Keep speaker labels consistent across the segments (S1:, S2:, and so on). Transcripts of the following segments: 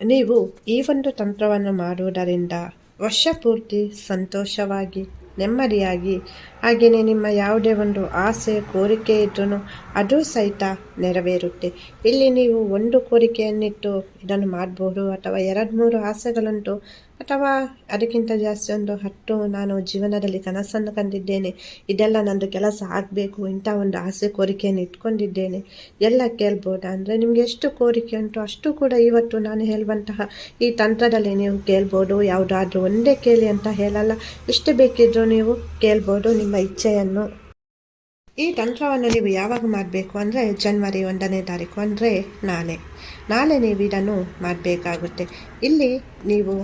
S1: ನೀವು ಈ ಒಂದು ತಂತ್ರವನ್ನು ಮಾಡುವುದರಿಂದ ವರ್ಷ ಪೂರ್ತಿ ಸಂತೋಷವಾಗಿ, ನೆಮ್ಮದಿಯಾಗಿ, ಹಾಗೆಯೇ ನಿಮ್ಮ ಯಾವುದೇ ಒಂದು ಆಸೆ, ಕೋರಿಕೆ ಇದ್ರೂ ಅದು ಸಹಿತ ನೆರವೇರುತ್ತೆ. ಇಲ್ಲಿ ನೀವು ಒಂದು ಕೋರಿಕೆಯನ್ನಿಟ್ಟು ಇದನ್ನು ಮಾಡಬಹುದು ಅಥವಾ ಎರಡು, ಮೂರು ಆಸೆಗಳುಂಟು ಅಥವಾ ಅದಕ್ಕಿಂತ ಜಾಸ್ತಿ ಒಂದು ಹತ್ತು ನಾನು ಜೀವನದಲ್ಲಿ ಕನಸನ್ನು ಕಂಡಿದ್ದೇನೆ. ಇದೆಲ್ಲ ನಂದು ಕೆಲಸ ಆಗಬೇಕು, ಇಂಥ ಒಂದು ಆಸೆ, ಕೋರಿಕೆಯನ್ನು ಇಟ್ಕೊಂಡಿದ್ದೇನೆ. ಎಲ್ಲ ಕೇಳ್ಬೋದಾ? ಅಂದರೆ ನಿಮಗೆ ಎಷ್ಟು ಕೋರಿಕೆ ಉಂಟು, ಅಷ್ಟು ಕೂಡ ಇವತ್ತು ನಾನು ಹೇಳುವಂತಹ ಈ ತಂತ್ರದಲ್ಲಿ ನೀವು ಕೇಳ್ಬೋದು. ಯಾವುದಾದ್ರೂ ಒಂದೇ ಕೇಳಿ ಅಂತ ಹೇಳಲ್ಲ. ಎಷ್ಟು ಬೇಕಿದ್ರೂ ನೀವು ಕೇಳ್ಬೋದು ನಿಮ್ಮ ಇಚ್ಛೆಯನ್ನು. ಈ ತಂತ್ರವನ್ನು ನೀವು ಯಾವಾಗ ಮಾಡಬೇಕು ಅಂದರೆ ಜನ್ವರಿ ಒಂದನೇ ತಾರೀಕು ಅಂದರೆ ನಾಳೆ. ನಾಳೆ ನೀವು ಇದನ್ನು ಮಾಡಬೇಕಾಗುತ್ತೆ. ಇಲ್ಲಿ ನೀವು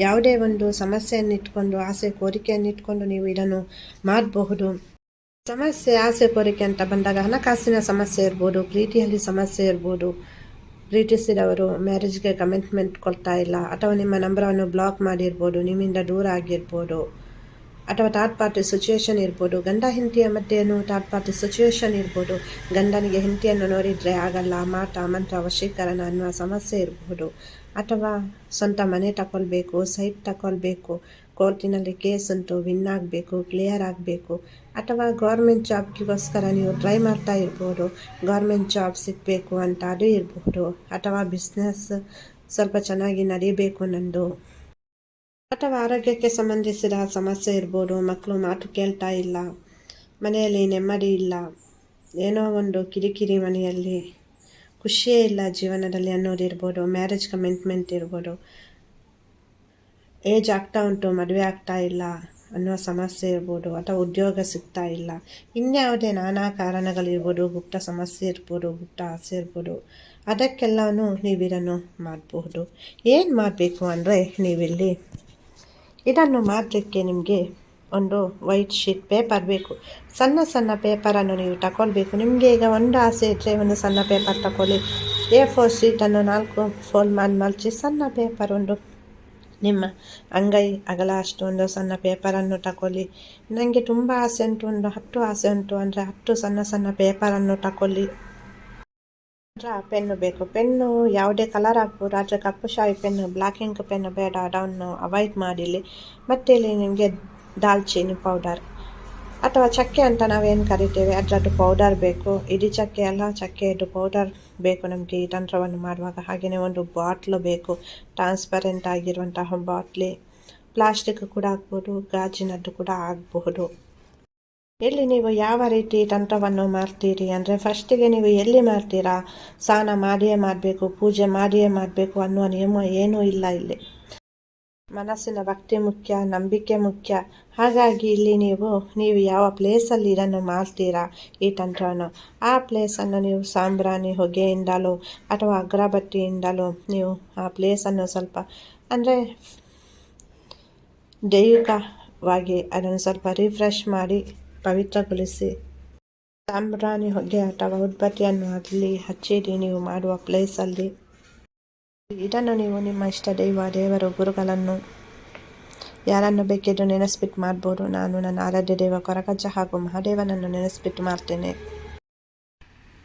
S1: ಯಾವುದೇ ಒಂದು ಸಮಸ್ಯೆಯನ್ನು ಇಟ್ಕೊಂಡು ಆಸೆ, ಕೋರಿಕೆಯನ್ನು ಇಟ್ಕೊಂಡು ನೀವು ಇದನ್ನು ಮಾಡಬಹುದು. ಸಮಸ್ಯೆ, ಆಸೆ, ಕೋರಿಕೆ ಅಂತ ಬಂದಾಗ ಹಣಕಾಸಿನ ಸಮಸ್ಯೆ ಇರ್ಬೋದು, ಪ್ರೀತಿಯಲ್ಲಿ ಸಮಸ್ಯೆ ಇರ್ಬೋದು. ಪ್ರೀತಿಸಿದವರು ಮ್ಯಾರೇಜ್ಗೆ ಕಮಿಟ್ಮೆಂಟ್ ಕೊಡ್ತಾ ಇಲ್ಲ, ಅಥವಾ ನಿಮ್ಮ ನಂಬರನ್ನು ಬ್ಲಾಕ್ ಮಾಡಿರ್ಬೋದು, ನಿಮ್ಮಿಂದ ದೂರ ಆಗಿರ್ಬೋದು. ಅಥವಾ ಥರ್ಡ್ ಪಾರ್ಟಿ ಸಿಚುಯೇಷನ್ ಇರ್ಬೋದು. ಗಂಡ ಹೆಂಡತಿಯ ಮಧ್ಯೆಯೂ ಥರ್ಡ್ ಪಾರ್ಟಿ ಸಿಚುವೇಶನ್ ಇರ್ಬೋದು. ಗಂಡನಿಗೆ ಹೆಂಡತಿಯನ್ನು ನೋಡಿದರೆ ಆಗಲ್ಲ, ಮಾತ, ಮಂತ್ರ ವಶೀಕರಣ ಅನ್ನುವ ಸಮಸ್ಯೆ ಇರಬಹುದು ಅಥವಾ ಸ್ವಂತ ಮನೆ ತಗೊಳ್ಬೇಕು ಸೈಟ್ ತಗೊಳ್ಬೇಕು ಕೋರ್ಟಿನಲ್ಲಿ ಕೇಸ್ ಉಂಟು ವಿನ್ ಆಗಬೇಕು ಕ್ಲಿಯರ್ ಆಗಬೇಕು. ಅಥವಾ ಗೌರ್ಮೆಂಟ್ ಜಾಬ್ಗೋಸ್ಕರ ನೀವು ಟ್ರೈ ಮಾಡ್ತಾ ಇರ್ಬೋದು. ಗೌರ್ಮೆಂಟ್ ಜಾಬ್ ಸಿಗಬೇಕು ಅಂತ ಅದು ಇರಬಹುದು ಅಥವಾ ಬಿಸ್ನೆಸ್ ಸ್ವಲ್ಪ ಚೆನ್ನಾಗಿ ನಡೀಬೇಕು ನಂದು. ಅಥವಾ ಆರೋಗ್ಯಕ್ಕೆ ಸಂಬಂಧಿಸಿದ ಸಮಸ್ಯೆ ಇರ್ಬೋದು ಮಕ್ಕಳು ಮಾತು ಕೇಳ್ತಾ ಇಲ್ಲ, ಮನೆಯಲ್ಲಿ ನೆಮ್ಮದಿ ಇಲ್ಲ, ಏನೋ ಒಂದು ಕಿರಿಕಿರಿ ಮನೆಯಲ್ಲಿ ಖುಷಿಯೇ ಇಲ್ಲ ಜೀವನದಲ್ಲಿ ಅನ್ನೋದಿರ್ಬೋದು ಮ್ಯಾರೇಜ್ ಕಮಿಟ್ಮೆಂಟ್ ಇರ್ಬೋದು. ಏಜ್ ಆಗ್ತಾ ಉಂಟು, ಮದುವೆ ಆಗ್ತಾ ಇಲ್ಲ ಅನ್ನೋ ಸಮಸ್ಯೆ ಇರ್ಬೋದು, ಅಥವಾ ಉದ್ಯೋಗ ಸಿಗ್ತಾ ಇಲ್ಲ. ಇನ್ಯಾವುದೇ ನಾನಾ ಕಾರಣಗಳಿರ್ಬೋದು, ಗುಪ್ತ ಸಮಸ್ಯೆ ಇರ್ಬೋದು, ಗುಪ್ತ ಆಸೆ ಇರ್ಬೋದು, ಅದಕ್ಕೆಲ್ಲನೂ ನೀವಿದನ್ನು ಮಾಡಬಹುದು. ಏನು ಮಾಡಬೇಕು ಅಂದರೆ ನೀವಿಲ್ಲಿ ಇದನ್ನು ಮಾಡಲಿಕ್ಕೆ ನಿಮಗೆ ಒಂದು ವೈಟ್ ಶೀಟ್ ಪೇಪರ್ ಬೇಕು. ಸಣ್ಣ ಸಣ್ಣ ಪೇಪರನ್ನು ನೀವು ತಗೊಳ್ಬೇಕು ನಿಮಗೆ ಈಗ ಒಂದು ಆಸೆ ಇದ್ದರೆ ಒಂದು ಸಣ್ಣ ಪೇಪರ್ ತಗೊಳ್ಳಿ ಎ ಫೋರ್ ಶೀಟನ್ನು ನಾಲ್ಕು ಫೋಲ್ಡ್ ಮಾಡಿ ಮಲಚಿ ಸಣ್ಣ ಪೇಪರ್ ಒಂದು ನಿಮ್ಮ ಅಂಗೈ ಅಗಲ ಅಷ್ಟು ಒಂದು ಸಣ್ಣ ಪೇಪರನ್ನು ತಗೊಳ್ಳಿ ನನಗೆ ತುಂಬ ಆಸೆ ಉಂಟು, ಒಂದು ಹತ್ತು ಆಸೆ ಉಂಟು ಅಂದರೆ ಹತ್ತು ಸಣ್ಣ ಸಣ್ಣ ಪೇಪರನ್ನು ತಗೊಳ್ಳಿ ಪೆನ್ನು ಬೇಕು. ಪೆನ್ನು ಯಾವುದೇ ಕಲರ್ ಆಗ್ಬೋದು ಆದರೆ ಕಪ್ಪು ಶಾಯಿ ಪೆನ್ನು ಬ್ಲ್ಯಾಕ್ ಇಂಕ್ ಪೆನ್ನು ಬೇಡ. ಅದನ್ನು ಅವಾಯ್ಡ್ ಮಾಡಿಲಿ. ಮತ್ತು ಇಲ್ಲಿ ನಿಮಗೆ ದಾಲ್ಚೀನಿ ಪೌಡರ್ ಅಥವಾ ಚಕ್ಕೆ ಅಂತ ನಾವೇನು ಕರಿತೇವೆ, ಅದರದ್ದು ಪೌಡರ್ ಬೇಕು. ಇಡೀ ಚಕ್ಕೆ ಅಲ್ಲ ಚಕ್ಕೆಯದ್ದು ಪೌಡರ್ ಬೇಕು ನಮಗೆ. ಈ ತಂತ್ರವನ್ನು ಮಾಡುವಾಗ ಹಾಗೆಯೇ ಒಂದು ಬಾಟ್ಲು ಬೇಕು. ಟ್ರಾನ್ಸ್ಪರೆಂಟ್ ಆಗಿರುವಂತಹ ಬಾಟ್ಲಿ ಪ್ಲಾಸ್ಟಿಕ್ ಕೂಡ ಆಗ್ಬೋದು ಗಾಜಿನದ್ದು ಕೂಡ ಆಗಬಹುದು ಇಲ್ಲಿ ನೀವು ಯಾವ ರೀತಿ ತಂತ್ರವನ್ನು ಮಾಡ್ತೀರಿ? ಅಂದರೆ ಫಸ್ಟಿಗೆ ನೀವು ಎಲ್ಲಿ ಮಾಡ್ತೀರಾ? ಸ್ನಾನ ಮಾಡಿಯೇ ಮಾಡಬೇಕು, ಪೂಜೆ ಮಾಡಿಯೇ ಮಾಡಬೇಕು ಅನ್ನುವ ನಿಯಮ ಏನೂ ಇಲ್ಲ ಇಲ್ಲಿ. ಮನಸ್ಸಿನ ಭಕ್ತಿ ಮುಖ್ಯ, ನಂಬಿಕೆ ಮುಖ್ಯ. ಹಾಗಾಗಿ ಇಲ್ಲಿ ನೀವು ನೀವು ಯಾವ ಪ್ಲೇಸಲ್ಲಿ ಇದನ್ನು ಮಾಡ್ತೀರಾ ಈ ತಂತ್ರವನ್ನು? ಆ ಪ್ಲೇಸನ್ನು ನೀವು ಸಾಂಬ್ರಾಣಿ ಹೊಗೆಯಿಂದಲೋ ಅಥವಾ ಅಗ್ರಬತ್ತಿಯಿಂದಲೋ ನೀವು ಆ ಪ್ಲೇಸನ್ನು ಸ್ವಲ್ಪ, ಅಂದರೆ ದೈವಿಕವಾಗಿ ಅದನ್ನು ಸ್ವಲ್ಪ ರಿಫ್ರೆಶ್ ಮಾಡಿ ಪವಿತ್ರಗೊಳಿಸಿ ಸಾಂಬ್ರಾಣಿ ಹೊಗೆ ಅಥವಾ ಉದ್ಬತ್ತಿಯನ್ನು ಅಲ್ಲಿ ಹಚ್ಚಿರಿ ನೀವು ಮಾಡುವ ಪ್ಲೇಸಲ್ಲಿ ಇದನ್ನು ನೀವು ನಿಮ್ಮ ಇಷ್ಟ ದೈವ ದೇವರು ಗುರುಗಳನ್ನು ಯಾರನ್ನು ಬೇಕಿದ್ದರೂ ನೆನೆಸ್ಬಿಟ್ಟು ಮಾಡ್ಬೋದು ನಾನು ನನ್ನ ಆರಾಧ್ಯ ದೇವ ಕೊರಗಜ್ಜ ಹಾಗೂ ಮಹಾದೇವನನ್ನು ನೆನೆಸ್ಬಿಟ್ಟು ಮಾಡ್ತೇನೆ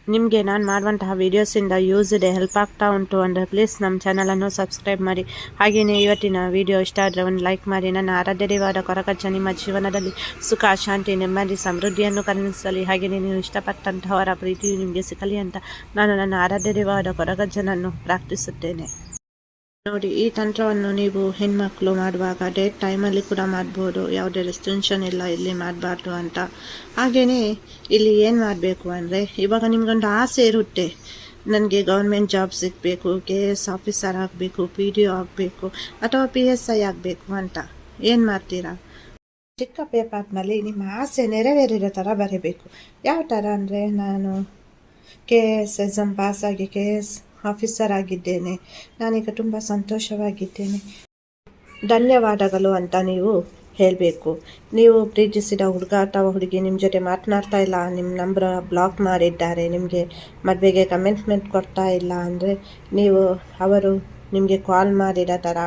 S1: ನಿಮಗೆ ನಾನು ಮಾಡುವಂತಹ ವೀಡಿಯೋಸಿಂದ ಯೂಸ್ ಇದೆ ಹೆಲ್ಪ್ ಆಗ್ತಾ ಉಂಟು ಅಂದರೆ ಪ್ಲೀಸ್ ನಮ್ಮ ಚಾನಲನ್ನು ಸಬ್ಸ್ಕ್ರೈಬ್ ಮಾಡಿ. ಹಾಗೆಯೇ ಇವತ್ತಿನ ವಿಡಿಯೋ ಇಷ್ಟ ಆದರೆ ಒಂದು ಲೈಕ್ ಮಾಡಿ. ನನ್ನ ಆರಾಧ್ಯವಾದ ಕೊರಕಚ್ಚ ನಿಮ್ಮ ಜೀವನದಲ್ಲಿ ಸುಖ, ಶಾಂತಿ, ನೆಮ್ಮದಿ, ಸಮೃದ್ಧಿಯನ್ನು ಕರುಣಿಸಲಿ. ಹಾಗೆಯೇ ನೀವು ಇಷ್ಟಪಟ್ಟಂತಹವರ ಪ್ರೀತಿಯು ನಿಮಗೆ ಸಿಗಲಿ ಅಂತ ನಾನು ನನ್ನ ಆರಾಧ್ಯವಾದ ಕೊರಗಜ್ಜನನ್ನು ಪ್ರಾರ್ಥಿಸುತ್ತೇನೆ. ನೋಡಿ, ಈ ತಂತ್ರವನ್ನು ನೀವು ಹೆಣ್ಮಕ್ಳು ಮಾಡುವಾಗ ಡೇಟ್ ಟೈಮಲ್ಲಿ ಕೂಡ ಮಾಡ್ಬೋದು. ಯಾವುದೇ ರೆಸ್ಟ್ರಿಕ್ಷನ್ ಇಲ್ಲ, ಇಲ್ಲಿ ಮಾಡಬಾರ್ದು ಅಂತ. ಹಾಗೆಯೇ ಇಲ್ಲಿ ಏನು ಮಾಡಬೇಕು ಅಂದರೆ, ಇವಾಗ ನಿಮಗೊಂದು ಆಸೆ ಇರುತ್ತೆ. ನನಗೆ ಗೌರ್ಮೆಂಟ್ ಜಾಬ್ ಸಿಗಬೇಕು ಕೆ ಎಸ್ ಆಫೀಸರ್ ಆಗಬೇಕು ಪಿ ಡಿ ಒ ಆಗಬೇಕು, ಅಥವಾ ಪಿ ಎಸ್ ಐ ಆಗಬೇಕು ಅಂತ. ಏನು ಮಾಡ್ತೀರಾ? ಚಿಕ್ಕ ಪೇಪರ್ನಲ್ಲಿ ನಿಮ್ಮ ಆಸೆ ನೆರವೇರಿರೋ ಥರ ಬರೀಬೇಕು. ಯಾವ ಥರ ಅಂದರೆ, ನಾನು ಕೆ ಎಸ್ ಎಸ್ ಎಂ ಪಾಸಾಗಿ ಕೆ ಎಸ್ ಆಫೀಸರ್ ಆಗಿದ್ದೇನೆ. ನಾನೀಗ ತುಂಬ ಸಂತೋಷವಾಗಿದ್ದೇನೆ. ಧನ್ಯವಾದಗಳು ಅಂತ ನೀವು ಹೇಳಬೇಕು. ನೀವು ಪ್ರೀತಿಸಿದ ಹುಡುಗ ಅಥವಾ ಹುಡುಗಿ ನಿಮ್ಮ ಜೊತೆ ಮಾತನಾಡ್ತಾ ಇಲ್ಲ ನಿಮ್ಮ ನಂಬರ್ ಬ್ಲಾಕ್ ಮಾಡಿದ್ದಾರೆ, ನಿಮಗೆ ಮದುವೆಗೆ ಕಮೆಂಟ್ಮೆಂಟ್ ಕೊಡ್ತಾ ಇಲ್ಲ ಅಂದರೆ ನೀವು ಅವರು ನಿಮಗೆ ಕಾಲ್ ಮಾಡಿದ ಥರ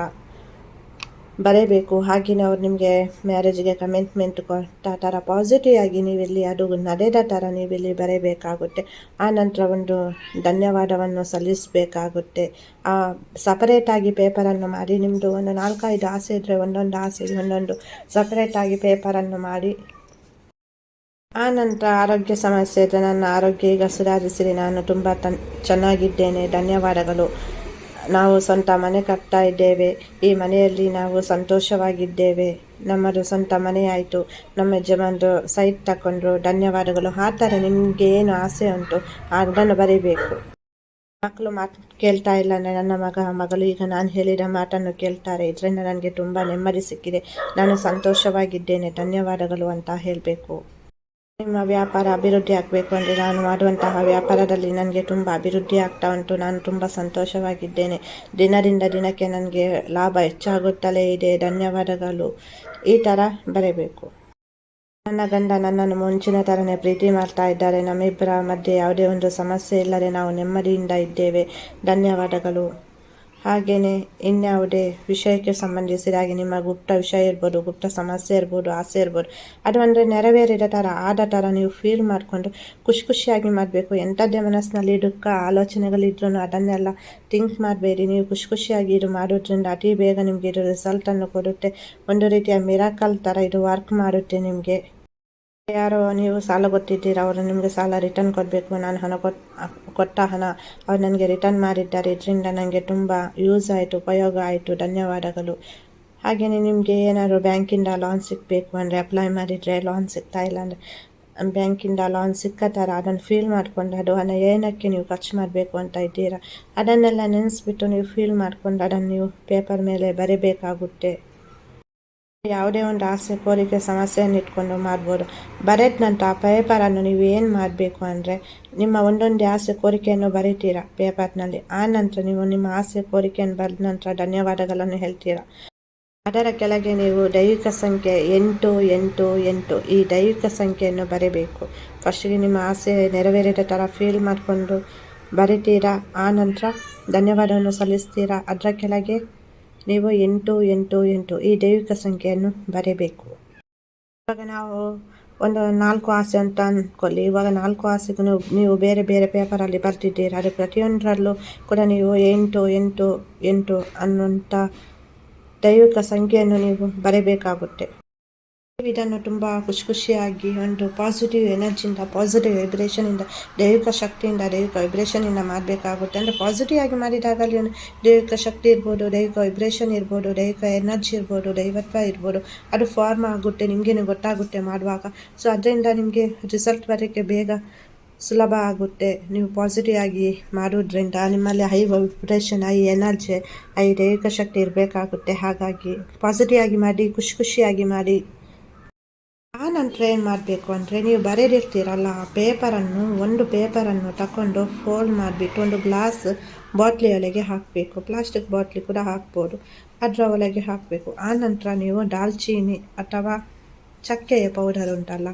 S1: ಬರೀಬೇಕು. ಹಾಗೇ ಅವ್ರು ನಿಮಗೆ ಮ್ಯಾರೇಜ್ಗೆ ಕಮಿಟ್ಮೆಂಟ್ ಕೊಟ್ಟ ಥರ ಪಾಸಿಟಿವ್ ಆಗಿ ನೀವಿಲ್ಲಿ ಅದು ನಡೆದ ಥರ ನೀವಿಲ್ಲಿ ಬರೆಯಬೇಕಾಗುತ್ತೆ ಆ ನಂತರ ಒಂದು ಧನ್ಯವಾದವನ್ನು ಸಲ್ಲಿಸಬೇಕಾಗುತ್ತೆ. ಆ ಸಪರೇಟಾಗಿ ಪೇಪರನ್ನು ಮಾಡಿ ನಿಮ್ಮದು ಒಂದು ನಾಲ್ಕೈದು ಆಸೆ ಇದ್ದರೆ ಒಂದೊಂದು ಆಸೆ, ಒಂದೊಂದು ಸಪರೇಟಾಗಿ ಪೇಪರನ್ನು ಮಾಡಿ. ಆ ನಂತರ ಆರೋಗ್ಯ ಸಮಸ್ಯೆ ನನ್ನ ಆರೋಗ್ಯ ಈಗ ಸುಧಾರಿಸಿರಿ. ನಾನು ತುಂಬ ತನ್ ಚೆನ್ನಾಗಿದ್ದೇನೆ. ಧನ್ಯವಾದಗಳು. ನಾವು ಸ್ವಂತ ಮನೆ ಕಟ್ತಾ ಇದ್ದೇವೆ. ಈ ಮನೆಯಲ್ಲಿ ನಾವು ಸಂತೋಷವಾಗಿದ್ದೇವೆ. ನಮ್ಮದು ಸ್ವಂತ ಮನೆ ಆಯಿತು. ನಮ್ಮ ಯಜಮಾನರು ಸೈಟ್ ತಗೊಂಡ್ರು ಧನ್ಯವಾದಗಳು. ಆ ಥರ ನಿಮಗೆ ಏನು ಆಸೆ ಉಂಟು? ಅದನ್ನು ಬರೀಬೇಕು. ಮಕ್ಕಳು ಮಾತು ಕೇಳ್ತಾ ಇಲ್ಲ. ನನ್ನ ಮಗ, ಮಗಳು, ಈಗ ನಾನು ಹೇಳಿದ ಮಾತನ್ನು ಕೇಳ್ತಾರೆ. ಇದರಿಂದ ನನಗೆ ತುಂಬ ನೆಮ್ಮದಿ ಸಿಕ್ಕಿದೆ. ನಾನು ಸಂತೋಷವಾಗಿದ್ದೇನೆ. ಧನ್ಯವಾದಗಳು ಅಂತ ಹೇಳಬೇಕು. ನಿಮ್ಮ ವ್ಯಾಪಾರ ಅಭಿವೃದ್ಧಿ ಆಗಬೇಕು ಅಂದರೆ ನಾನು ಮಾಡುವಂತಹ ವ್ಯಾಪಾರದಲ್ಲಿ ನನಗೆ ತುಂಬ ಅಭಿವೃದ್ಧಿ ಆಗ್ತಾ ಉಂಟು. ನಾನು ತುಂಬ ಸಂತೋಷವಾಗಿದ್ದೇನೆ. ದಿನದಿಂದ ದಿನಕ್ಕೆ ನನಗೆ ಲಾಭ ಹೆಚ್ಚಾಗುತ್ತಲೇ ಇದೆ. ಧನ್ಯವಾದಗಳು. ಈ ಥರ ಬರೀಬೇಕು. ನನ್ನ ಗಂಡ ನನ್ನನ್ನು ಮುಂಚಿನ ಥರನೇ ಪ್ರೀತಿ ಮಾಡ್ತಾ ಇದ್ದಾರೆ. ನಮ್ಮಿಬ್ಬರ ಮಧ್ಯೆ ಯಾವುದೇ ಒಂದು ಸಮಸ್ಯೆ ಇಲ್ಲದೆ ನಾವು ನೆಮ್ಮದಿಯಿಂದ ಇದ್ದೇವೆ. ಧನ್ಯವಾದಗಳು. ಹಾಗೆಯೇ ಇನ್ಯಾವುದೇ ವಿಷಯಕ್ಕೆ ಸಂಬಂಧಿಸಿದ ಹಾಗೆ ನಿಮ್ಮ ಗುಪ್ತ ವಿಷಯ ಇರ್ಬೋದು, ಗುಪ್ತ ಸಮಸ್ಯೆ ಇರ್ಬೋದು, ಆಸೆ ಇರ್ಬೋದು, ಅದು ಅಂದರೆ ನೆರವೇರಿದ ಥರ ಆದ ಥರ ನೀವು ಫೀಲ್ ಮಾಡಿಕೊಂಡು ಖುಷಿ ಖುಷಿಯಾಗಿ ಮಾಡಬೇಕು. ಎಂಥದ್ದೇ ಮನಸ್ಸಿನಲ್ಲಿ ದುಃಖ ಆಲೋಚನೆಗಳಿದ್ರೂ ಅದನ್ನೆಲ್ಲ ಥಿಂಕ್ ಮಾಡಬೇಡಿ. ನೀವು ಖುಷಿ ಖುಷಿಯಾಗಿ ಇದು ಮಾಡೋದ್ರಿಂದ ಅತಿ ಬೇಗ ನಿಮಗೆ ಇದು ರಿಸಲ್ಟನ್ನು ಕೊಡುತ್ತೆ. ಒಂದು ರೀತಿಯ ಮಿರಾಕಲ್ ಥರ ಇದು ವರ್ಕ್ ಮಾಡುತ್ತೆ ನಿಮಗೆ. ಯಾರೋ ನೀವು ಸಾಲ ಗೊತ್ತಿದ್ದೀರ ಅವರು ನಿಮಗೆ ಸಾಲ ರಿಟರ್ನ್ ಕೊಡಬೇಕು. ನಾನು ಹಣ ಕೊಟ್ಟು ಕೊಟ್ಟ ಹಣ ಅವ್ರು ನನಗೆ ರಿಟರ್ನ್ ಮಾಡಿದ್ದಾರೆ. ಇದರಿಂದ ನನಗೆ ತುಂಬ ಯೂಸ್ ಆಯಿತು, ಉಪಯೋಗ ಆಯಿತು. ಧನ್ಯವಾದಗಳು. ಹಾಗೆಯೇ ನಿಮಗೆ ಏನಾದರೂ ಬ್ಯಾಂಕಿಂದ ಲೋನ್ ಸಿಗಬೇಕು ಅಂದರೆ ಅಪ್ಲೈ ಮಾಡಿದರೆ ಲೋನ್ ಸಿಗ್ತಾ ಇಲ್ಲ ಅಂದರೆ, ಬ್ಯಾಂಕಿಂದ ಲೋನ್ ಸಿಕ್ಕ ಥರ ಅದನ್ನು ಫೀಲ್ ಮಾಡಿಕೊಂಡು ಅದು ಹಣ ಏನಕ್ಕೆ ನೀವು ಖರ್ಚು ಮಾಡಬೇಕು ಅಂತ ಇದ್ದೀರಾ, ಅದನ್ನೆಲ್ಲ ನೆನೆಸ್ಬಿಟ್ಟು ನೀವು ಫೀಲ್ ಮಾಡ್ಕೊಂಡು ಅದನ್ನು ನೀವು ಪೇಪರ್ ಮೇಲೆ ಬರೀಬೇಕಾಗುತ್ತೆ. ಯಾವುದೇ ಒಂದು ಆಸೆ, ಕೋರಿಕೆ, ಸಮಸ್ಯೆಯನ್ನು ಇಟ್ಕೊಂಡು ಮಾಡ್ಬೋದು. ಬರೆದ ನಂತರ ಆ ಪೇಪರನ್ನು ನೀವು ಏನು ಮಾಡಬೇಕು ಅಂದರೆ, ನಿಮ್ಮ ಒಂದೊಂದೇ ಆಸೆ, ಕೋರಿಕೆಯನ್ನು ಬರಿತೀರಾ ಪೇಪರ್ನಲ್ಲಿ ಆ ನಂತರ ನೀವು ನಿಮ್ಮ ಆಸೆ, ಕೋರಿಕೆಯನ್ನು ಬರೆದ ನಂತರ ಧನ್ಯವಾದಗಳನ್ನು ಹೇಳ್ತೀರಾ? ಅದರ ಕೆಳಗೆ ನೀವು ದೈವಿಕ ಸಂಖ್ಯೆ ಎಂಟು ಎಂಟು ಎಂಟು ಈ ದೈವಿಕ ಸಂಖ್ಯೆಯನ್ನು ಬರೀಬೇಕು. ಫಸ್ಟಿಗೆ ನಿಮ್ಮ ಆಸೆ ನೆರವೇರಿದ ಥರ ಫೀಲ್ ಮಾಡಿಕೊಂಡು ಬರಿತೀರಾ? ಆ ನಂತರ ಧನ್ಯವಾದವನ್ನು ಸಲ್ಲಿಸ್ತೀರಾ? ಅದರ ಕೆಳಗೆ ನೀವು ಎಂಟು ಎಂಟು ಎಂಟು ಈ ದೈವಿಕ ಸಂಖ್ಯೆಯನ್ನು ಬರೆಯಬೇಕು. ಇವಾಗ ನಾವು ಒಂದು ನಾಲ್ಕು ಆಸೆ ಅಂತ ಅಂದ್ಕೊಳ್ಳಿ ಇವಾಗ ನಾಲ್ಕು ಆಸೆಗೂ ನೀವು ಬೇರೆ ಬೇರೆ ಪೇಪರಲ್ಲಿ ಬರ್ತಿದ್ದೀರಾ ಅದು ಪ್ರತಿಯೊಂದರಲ್ಲೂ ಕೂಡ ನೀವು ಎಂಟು ಎಂಟು ಎಂಟು ಅನ್ನುವಂಥ ದೈವಿಕ ಸಂಖ್ಯೆಯನ್ನು ನೀವು ಬರೀಬೇಕಾಗುತ್ತೆ. ಇದನ್ನು ತುಂಬ ಖುಷಿ ಖುಷಿಯಾಗಿ ಒಂದು ಪಾಸಿಟಿವ್ ಎನರ್ಜಿಯಿಂದ ಪಾಸಿಟಿವ್ ವೈಬ್ರೇಷನಿಂದ ದೈವಿಕ ಶಕ್ತಿಯಿಂದ, ದೈವಿಕ ವೈಬ್ರೇಷನಿಂದ ಮಾಡಬೇಕಾಗುತ್ತೆ. ಅಂದರೆ ಪಾಸಿಟಿವ್ ಆಗಿ ಮಾಡಿದಾಗಲಿ ದೈವಿಕ ಶಕ್ತಿ ಇರ್ಬೋದು, ದೈವಿಕ ವೈಬ್ರೇಷನ್ ಇರ್ಬೋದು, ದೈವಿಕ ಎನರ್ಜಿ ಇರ್ಬೋದು, ದೈವತ್ವ ಇರ್ಬೋದು. ಅದು ಫಾರ್ಮ್ ಆಗುತ್ತೆ, ನಿಮಗೇನು ಗೊತ್ತಾಗುತ್ತೆ ಮಾಡುವಾಗ. ಸೊ ಅದರಿಂದ ನಿಮಗೆ ರಿಸಲ್ಟ್ ಬರೋಕ್ಕೆ ಬೇಗ ಸುಲಭ ಆಗುತ್ತೆ. ನೀವು ಪಾಸಿಟಿವ್ ಆಗಿ ಮಾಡೋದ್ರಿಂದ ನಿಮ್ಮಲ್ಲಿ high vibration high energy high ದೈವಿಕ ಶಕ್ತಿ ಇರಬೇಕಾಗುತ್ತೆ. ಹಾಗಾಗಿ ಪಾಸಿಟಿವ್ ಆಗಿ ಮಾಡಿ ಖುಷಿ ಖುಷಿಯಾಗಿ ಮಾಡಿ. ಆ ಟ್ರೈನ್ ಮಾಡಬೇಕು ಅಂದರೆ ನೀವು ಬರೆದಿರ್ತೀರಲ್ಲ ಆ ಪೇಪರನ್ನು, ಒಂದು ಪೇಪರನ್ನು ತಗೊಂಡು ಫೋಲ್ಡ್ ಮಾಡಿಬಿಟ್ಟು ಒಂದು ಗ್ಲಾಸ್ ಬಾಟ್ಲಿ ಒಳಗೆ ಹಾಕಬೇಕು. ಪ್ಲಾಸ್ಟಿಕ್ ಬಾಟ್ಲಿ ಕೂಡ ಹಾಕ್ಬೋದು. ಅದರ ಒಳಗೆ ಹಾಕಬೇಕು. ಆ ನಂತರ ನೀವು ದಾಲ್ಚೀನಿ ಅಥವಾ ಚಕ್ಕೆಯ ಪೌಡರ್ ಉಂಟಲ್ಲ,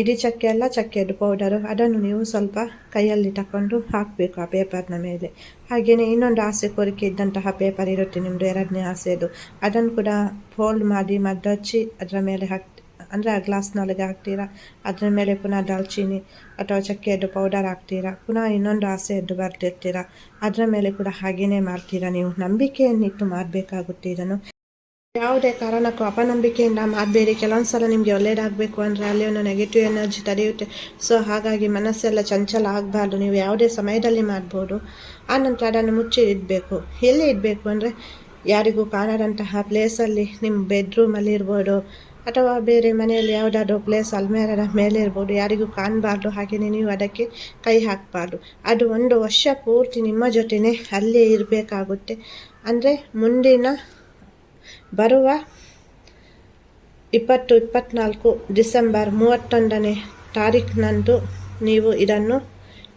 S1: ಇಡೀ ಚಕ್ಕೆ ಅಲ್ಲ ಚಕ್ಕೆಯದು ಪೌಡರು ಅದನ್ನು ನೀವು ಸ್ವಲ್ಪ ಕೈಯಲ್ಲಿ ತಗೊಂಡು ಹಾಕಬೇಕು ಆ ಪೇಪರ್ನ ಮೇಲೆ. ಹಾಗೆಯೇ ಇನ್ನೊಂದು ಆಸೆ ಕೋರಿಕೆ ಇದ್ದಂತಹ ಪೇಪರ್ ಇರುತ್ತೆ ನಿಮ್ಮದು ಎರಡನೇ ಆಸೆದು. ಅದನ್ನು ಕೂಡ ಫೋಲ್ಡ್ ಮಾಡಿ ಮದ್ದಚ್ಚಿ ಅದರ ಮೇಲೆ ಹಾಕಿ ಅಂದರೆ ಆ ಗ್ಲಾಸ್ನೊಳಗೆ ಹಾಕ್ತೀರಾ? ಅದರ ಮೇಲೆ ಪುನಃ ದಾಲ್ಚೀನಿ ಅಥವಾ ಚಕ್ಕೆಯದ್ದು ಪೌಡರ್ ಹಾಕ್ತೀರಾ? ಪುನಃ ಇನ್ನೊಂದು ಎದ್ದು ಬರ್ತಿರ್ತೀರಾ ಅದರ ಮೇಲೆ ಕೂಡ ಹಾಗೇನೇ ಮಾಡ್ತೀರಾ ನೀವು? ನಂಬಿಕೆಯನ್ನಿಟ್ಟು ಮಾಡಬೇಕಾಗುತ್ತೆ ಇದನ್ನು. ಯಾವುದೇ ಕಾರಣಕ್ಕೂ ಅಪನಂಬಿಕೆಯಿಂದ ಮಾಡಬೇಡಿ. ಕೆಲವೊಂದು ಸಲ ನಿಮಗೆ ಒಳ್ಳೆಯದಾಗಬೇಕು ಅಂದರೆ ಅಲ್ಲಿ ಒಂದು ನೆಗೆಟಿವ್ ಎನರ್ಜಿ ತಡೆಯುತ್ತೆ. ಸೊ ಹಾಗಾಗಿ ಮನಸ್ಸೆಲ್ಲ ಚಂಚಲ ಆಗಬಾರ್ದು. ನೀವು ಯಾವುದೇ ಸಮಯದಲ್ಲಿ ಮಾಡ್ಬೋದು. ಆನಂತರ ಅದನ್ನು ಮುಚ್ಚಿ ಇಡಬೇಕು. ಎಲ್ಲಿ ಇಡಬೇಕು ಅಂದರೆ ಯಾರಿಗೂ ಕಾಣದಂತಹ ಪ್ಲೇಸಲ್ಲಿ ನಿಮ್ಮ ಬೆಡ್ರೂಮಲ್ಲಿ ಇರ್ಬೋದು. ಅಥವಾ ಬೇರೆ ಮನೆಯಲ್ಲಿ ಯಾವುದಾದ್ರೂ ಪ್ಲೇಸ್ ಅಲ್ಮೇರದ ಮೇಲೆ ಇರ್ಬೋದು ಯಾರಿಗೂ ಕಾಣಬಾರ್ದು ಹಾಗೆಯೇ ನೀವು ಅದಕ್ಕೆ ಕೈ ಹಾಕಬಾರ್ದು. ಅದು ಒಂದು ವರ್ಷ ಪೂರ್ತಿ ನಿಮ್ಮ ಜೊತೆನೇ ಅಲ್ಲೇ ಇರಬೇಕಾಗುತ್ತೆ. ಅಂದರೆ ಮುಂದಿನ ಬರುವ ಇಪ್ಪತ್ತು ಇಪ್ಪತ್ತ್ನಾಲ್ಕು ಡಿಸೆಂಬರ್ ಮೂವತ್ತೊಂದನೇ ತಾರೀಖಿನಂದು ನೀವು ಇದನ್ನು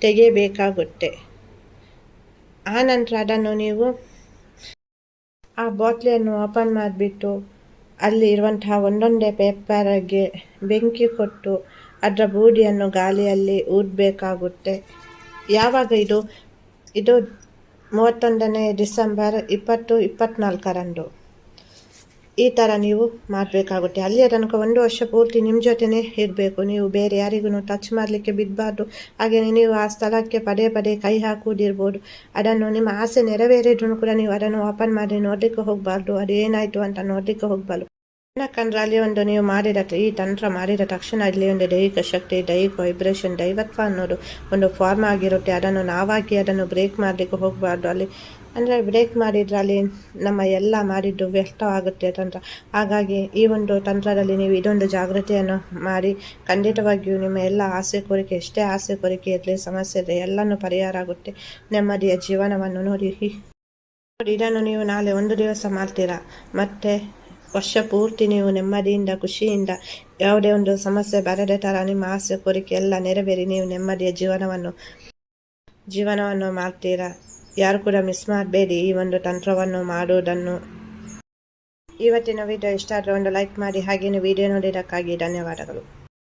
S1: ತೆಗೆಯಬೇಕಾಗುತ್ತೆ. ಆನಂತರ ಅದನ್ನು ನೀವು ಆ ಬಾಟ್ಲಿಯನ್ನು ಓಪನ್ ಮಾಡಿಬಿಟ್ಟು ಅಲ್ಲಿ ಇರುವಂತಹ ಒಂದೊಂದೇ ಪೇಪರ್ಗೆ ಬೆಂಕಿ ಕೊಟ್ಟು ಅದರ ಬೂದಿಯನ್ನು ಗಾಳಿಯಲ್ಲಿ ಊದಬೇಕಾಗುತ್ತೆ. ಯಾವಾಗ ಇದು? ಇದು ಮೂವತ್ತೊಂದನೇ ಡಿಸೆಂಬರ್ ಇಪ್ಪತ್ತು ಇಪ್ಪತ್ತ್ನಾಲ್ಕರಂದು ಈ ಥರ ನೀವು ಮಾಡಬೇಕಾಗುತ್ತೆ. ಅಲ್ಲಿಯ ತನಕ ಒಂದು ವರ್ಷ ಪೂರ್ತಿ ನಿಮ್ಮ ಜೊತೆನೇ ಇರಬೇಕು. ನೀವು ಬೇರೆ ಯಾರಿಗೂ ಟಚ್ ಮಾಡಲಿಕ್ಕೆ ಬಿದ್ದಬಾರ್ದು ಹಾಗೆಯೇ ನೀವು ಆ ಸ್ಥಳಕ್ಕೆ ಪದೇ ಪದೇ ಕೈ ಹಾಕುವುದಿರ್ಬೋದು. ಅದನ್ನು ನಿಮ್ಮ ಆಸೆ ನೆರವೇರಿದ್ರು ಕೂಡ ನೀವು ಅದನ್ನು ಓಪನ್ ಮಾಡಿ ನೋಡಲಿಕ್ಕೆ ಹೋಗಬಾರ್ದು. ಅದು ಏನಾಯಿತು ಅಂತ ನೋಡಲಿಕ್ಕೆ ಹೋಗಬಾರ್ದು. ಏನಕ್ಕಂದ್ರೆ ಅಲ್ಲಿ ಒಂದು ನೀವು ಮಾಡಿದ ಈ ತಂತ್ರ ಮಾಡಿದ ತಕ್ಷಣ ಇಲ್ಲಿ ಒಂದು ದೈಹಿಕ ಶಕ್ತಿ, ದೈಹಿಕ ವೈಬ್ರೇಷನ್ ದೈವತ್ವ ಅನ್ನೋದು ಒಂದು ಫಾರ್ಮ್ ಆಗಿರುತ್ತೆ. ಅದನ್ನು ನಾವಾಗಿ ಅದನ್ನು ಬ್ರೇಕ್ ಮಾಡಲಿಕ್ಕೆ ಹೋಗಬಾರ್ದು. ಅಲ್ಲಿ ಅಂದರೆ ಬ್ರೇಕ್ ಮಾಡಿದ್ರೆ ಅಲ್ಲಿ ನಮ್ಮ ಎಲ್ಲ ಮಾಡಿದ್ದು ವ್ಯರ್ಥವಾಗುತ್ತೆ ತಂತ್ರ. ಹಾಗಾಗಿ ಈ ಒಂದು ತಂತ್ರದಲ್ಲಿ ನೀವು ಇದೊಂದು ಜಾಗೃತಿಯನ್ನು ಮಾಡಿ, ಖಂಡಿತವಾಗಿಯೂ ನಿಮ್ಮ ಎಲ್ಲ ಆಸೆ ಕೋರಿಕೆ, ಎಷ್ಟೇ ಆಸೆ ಕೋರಿಕೆ ಇರಲಿ, ಸಮಸ್ಯೆ ಇರಲಿ, ಎಲ್ಲನೂ ಪರಿಹಾರ ಆಗುತ್ತೆ. ನೆಮ್ಮದಿಯ ಜೀವನವನ್ನು ನೋಡಿ ನೋಡಿ, ಇದನ್ನು ನೀವು ನಾಳೆ ಒಂದು ದಿವಸ ಮಾಡ್ತೀರಾ? ಮತ್ತೆ ವರ್ಷ ಪೂರ್ತಿ ನೀವು ನೆಮ್ಮದಿಯಿಂದ ಖುಷಿಯಿಂದ ಯಾವುದೇ ಒಂದು ಸಮಸ್ಯೆ ಬರದೇ ಥರ ನಿಮ್ಮ ಆಸೆ ಕೋರಿಕೆ ಎಲ್ಲ ನೆರವೇರಿ. ನೀವು ನೆಮ್ಮದಿಯ ಜೀವನವನ್ನು ಜೀವನವನ್ನು ಮಾಡ್ತೀರಾ? ಯಾರು ಕೂಡ ಮಿಸ್ ಮಾಡಬೇಡಿ. ಈ ಒಂದು ತಂತ್ರವನ್ನು ಮಾಡುವುದನ್ನು. ಇವತ್ತಿನ ವಿಡಿಯೋ ಇಷ್ಟ ಆದರೆ ಒಂದು ಲೈಕ್ ಮಾಡಿ. ಹಾಗೆಯೇ ವಿಡಿಯೋ ನೋಡಿದ್ದಕ್ಕಾಗಿ ಧನ್ಯವಾದಗಳು.